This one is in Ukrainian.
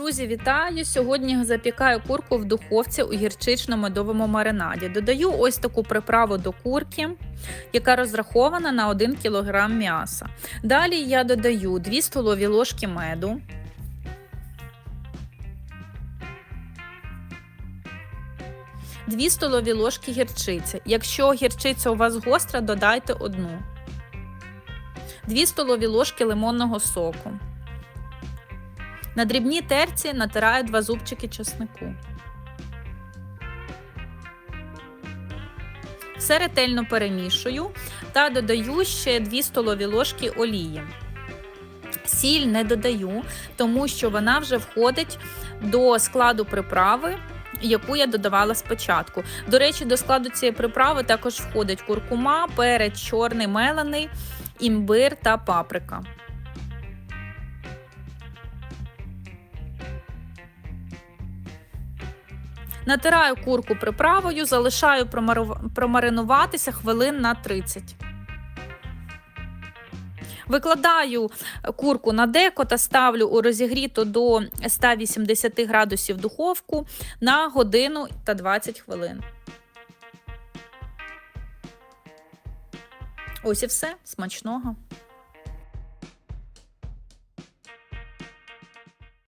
Друзі, вітаю! Сьогодні запікаю курку в духовці у гірчично-медовому маринаді. Додаю ось таку приправу до курки, яка розрахована на 1 кг м'яса. Далі я додаю 2 столові ложки меду. Дві столові ложки гірчиці. Якщо гірчиця у вас гостра, додайте одну. 2 столові ложки лимонного соку. На дрібній терці натираю 2 зубчики чеснику. Все ретельно перемішую та додаю ще 2 столові ложки олії. Сіль не додаю, тому що вона вже входить до складу приправи, яку я додавала спочатку. До речі, до складу цієї приправи також входить куркума, перець чорний мелений, імбир та паприка. Натираю курку приправою, залишаю промаринуватися хвилин на 30. Викладаю курку на деко та ставлю у розігріту до 180 градусів духовку на годину та 20 хвилин. Ось і все. Смачного!